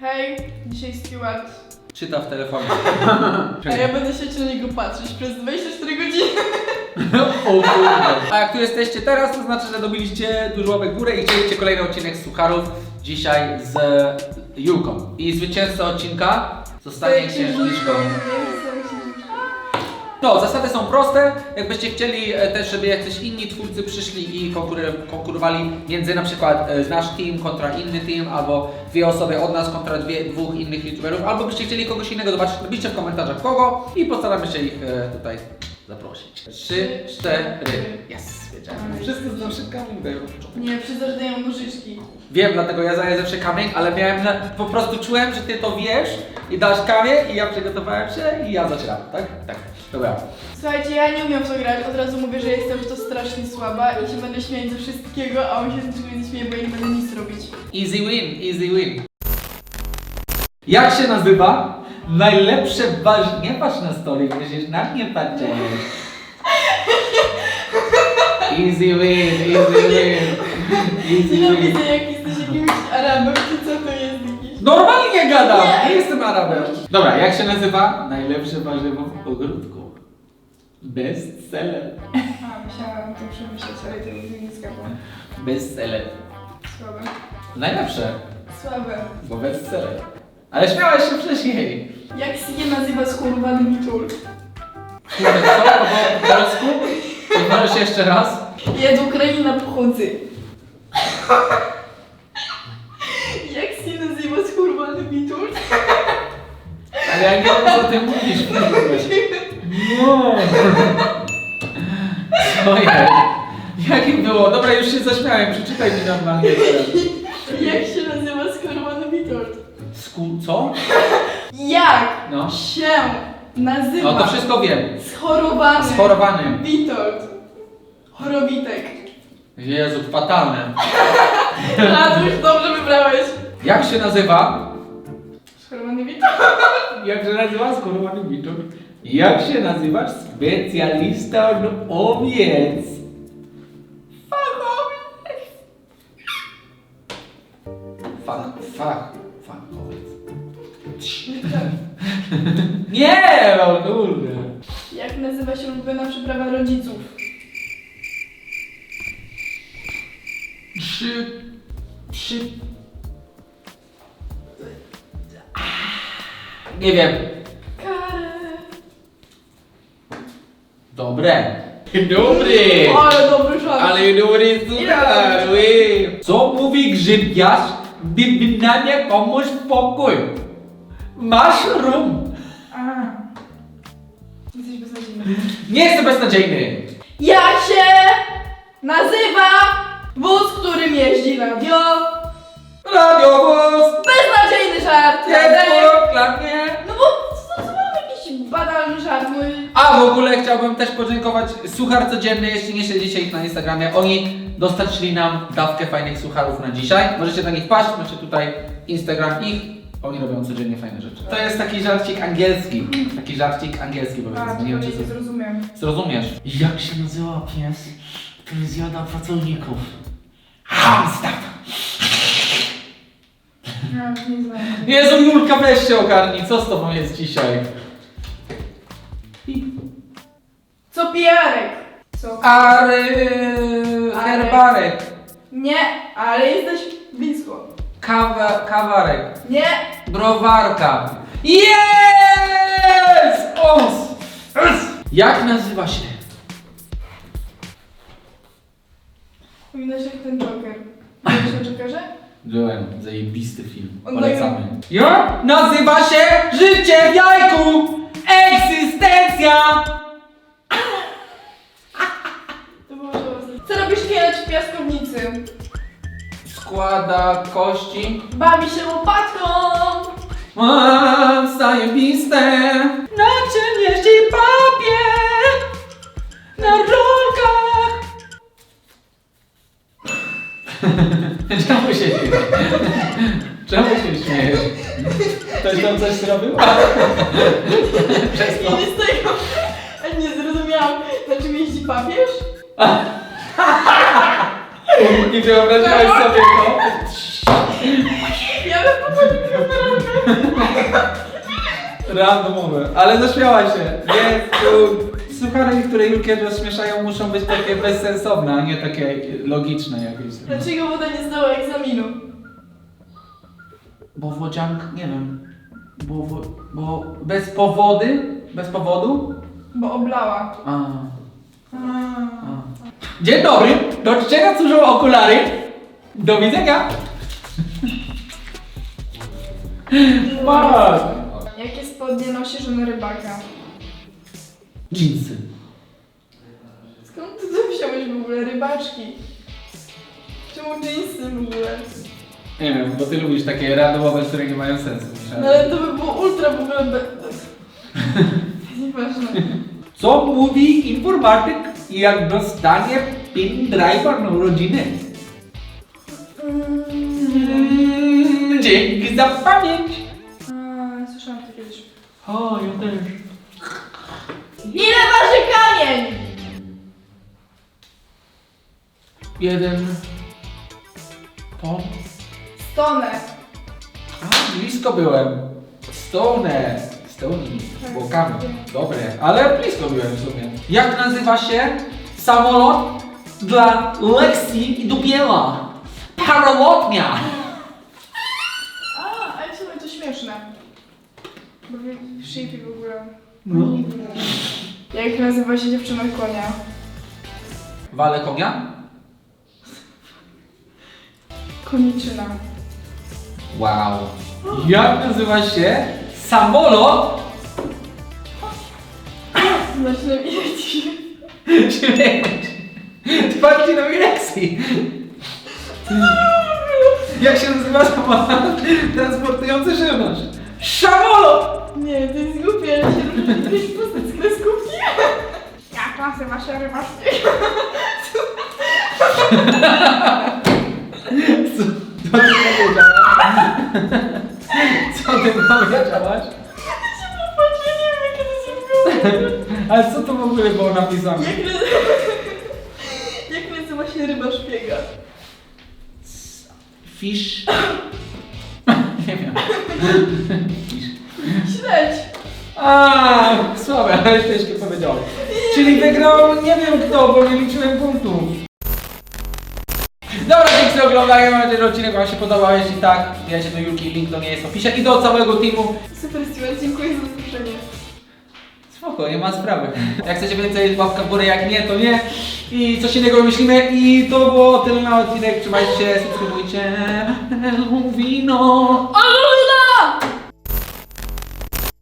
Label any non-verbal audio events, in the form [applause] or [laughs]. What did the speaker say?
Hej, dzisiaj Stewart. Czyta w telefonie. [laughs] A ja będę się na niego patrzeć przez 24 godziny. o kurde. A jak tu jesteście teraz, to znaczy, że dobiliście dużo łapek w górę i chcieliście kolejny odcinek z Sucharów. Dzisiaj z Julką. I zwycięzca odcinka zostanie księżniczką. No, zasady są proste. Jakbyście chcieli e, też, żeby jacyś inni twórcy przyszli i konkurowali między na przykład e, nasz team kontra inny team, albo dwie osoby od nas kontra dwie, dwóch innych youtuberów, albo byście chcieli kogoś innego zobaczyć, napiszcie w komentarzach kogo i postaramy się ich e, tutaj zaprosić. Trzy, cztery. Yes, wiedziałem. Wszyscy z naszykami dają. Nie, przyznasz, że dają nożyczki. Wiem, dlatego ja zadaję zawsze kamień, ale miałem na, po prostu czułem, że ty to wiesz i dasz kamień i ja przygotowałem się i ja zaczynam, tak? Tak. Dobra. Słuchajcie, ja nie umiem w to grać, od razu mówię, że jestem w to strasznie słaba i się będę śmiać ze wszystkiego, a on się z niczego nie śmieje, bo ja nie będę nic robić. Easy win, easy win. Jak się nazywa najlepsze waż... Nie patrz na stolik, musisz na mnie patrzeć. Easy win, easy win. Easy Nienawidzę, win. jak jesteś jakimś Arabem, czy co to jest jakiś. Normalnie gadam, Nie. jestem Arabem. Dobra, jak się nazywa najlepsze warzywo w ogródku? Bestseller. A, musiałam to przemyśleć, ale to nigdy nie zgadło. Bestseller. Słabe. Najlepsze, Słabe. bo bestseller. Ale śmiałeś się wcześniej. Jak się nazywa skurwany Mitul? Kurde, co? To było po polsku? To jeszcze raz? Ja z Ukrainy pochodzę. Jak się nazywa skurwany Mitul? Ale ja nie wiem, co ty mówisz. No. Co jest? Jakim było? Dobra, już się zaśmiałem, przeczytaj mi normalnie teraz. Jak się nazywa skurwany Mitul? Sku... co? Jak No. się nazywa No to wszystko wiem. schorowany Schorowany. Witold? Chorobitek. Jezu, fatalne. Raduś, dobrze wybrałeś. [laughs] Jak się nazywa? Schorowany Witold. Jak się nazywa skorowany wiczór? Jak się nazywasz specjalista od owiec? Fachowiec. Fach, fach. Nie, no kurde. Jak nazywa się ulubiona przyprawa rodziców? Przy... Przy... Nie wiem. Karę. Dobre. Dobry. Ale dobry żart. Ale dobry super. Co mówi grzybiarz, by bynajmniej komuś pokój? Masz rum. A. Jesteś beznadziejny. Nie jestem beznadziejny. Jak się nazywa wóz, którym jeździ radio? Radiowóz. Beznadziejny żart! Dla mnie. No bo co to mam jakiś banalny żart mój. A w ogóle chciałbym też podziękować Suchar Codzienny, jeśli nie śledzicie ich na Instagramie. Oni dostarczyli nam dawkę fajnych sucharów na dzisiaj. Możecie na nich paść, macie tutaj Instagram ich. Oni robią codziennie fajne rzeczy. To jest taki żarcik angielski. Taki żarcik angielski, A, powiedzmy. Nie wiem, nie czy to zrozumiem. zrozumiesz. Jak się nazywa pies, który zjada pracowników? Hamster! No, nie znam. Jezu, Julka, weź się ogarnij. Co z tobą jest dzisiaj? Co pijarek? Co? Ary... Herbarek. Nie, ale jesteś blisko. Kawa... Kawarek. Nie, Browarka. Jest! Os! Es! Jak nazywa się? Powinnaś jak ten Joker. Wiesz o Jokerze? Byłem, zajebisty film. On Polecamy. Jak nazywa się życie w jajku? Egzystencja! To było żałosne. Co robisz kiedyś w piaskownicy? Składa kości. Bawi się łopatką! Mam zajebiste. Na czym jeździ papier? Na rolkach. [laughs] Czemu się śmiejesz? Czemu się śmiejesz? Ktoś tam coś zrobił? Przez Nie, to. nie z tego. A nie zrozumiałam. Na czym jeździ papież? [laughs] I wyobrażałeś sobie to? Ja bym popatrzył na Randomowe, ale zaśmiała się. Nie, to suchary, które Julkę rozśmieszają muszą być takie bezsensowne, a nie takie logiczne jakieś. Dlaczego woda nie zdała egzaminu? Bo wodziank, nie wiem, bo, wo, bo bez powody, bez powodu? Bo oblała. A, A. a. Dzień dobry, do czego służą okulary? Do widzenia. Masz. Jakie spodnie nosi żona rybaka? Jeansy. Skąd ty to wziąłeś w ogóle rybaczki? Czemu jeansy w ogóle? Nie wiem, bo ty lubisz takie randomowe, które nie mają sensu. No ale to by było ultra w ogóle be... [laughs] Nieważne. Co mówi informatyk, jak dostanie pin driver na urodziny? Mm, dzięki za pamięć. A, słyszałam to kiedyś. O, ja też. Ile waży kamień? Jeden. To. Stonę. A, blisko byłem. Stone. Stone. Bo kamień. Dobre, ale blisko byłem w sumie. Jak nazywa się samolot dla Lexi i Dubiela? Paralotnia. A, ale w sumie to śmieszne. Bo w shapie w ogóle. No. Jak nazywa się dziewczyna konia? Wale konia? Koniczyna. Wow. Jak nazywa się samolot? Zacznę mieć. Śmieć. Twardzie na Lexi. Jak się nazywa samolot transportujący żywność? Samolot! Nie, to jest głupie, ale się różni jakieś postać z kreskówki. Jak nazywa się rybaszki? Co, co ty? To są głupie. Ale co to w ogóle było napisane? Jak. [laughs] Jak nazywa się ryba szpiega? Fish. [laughs] Nie wiem. Fish. Śledź. A, słabe, ale ciężkie powiedziałem. Czyli wygrał nie wiem kto, bo nie liczyłem punktów. Dobra, dzięki za oglądanie, mam nadzieję, że odcinek Wam się podobał. Jeśli tak, wbijajcie do Julki, link do niej jest w opisie i do całego teamu. Super Stewart, dziękuję za zaproszenie. Spoko, nie ma sprawy. Jak chcecie więcej, łapka w górę, jak nie, to nie. I coś innego wymyślimy. I to było tyle na odcinek. Trzymajcie się, subskrybujcie. Wino.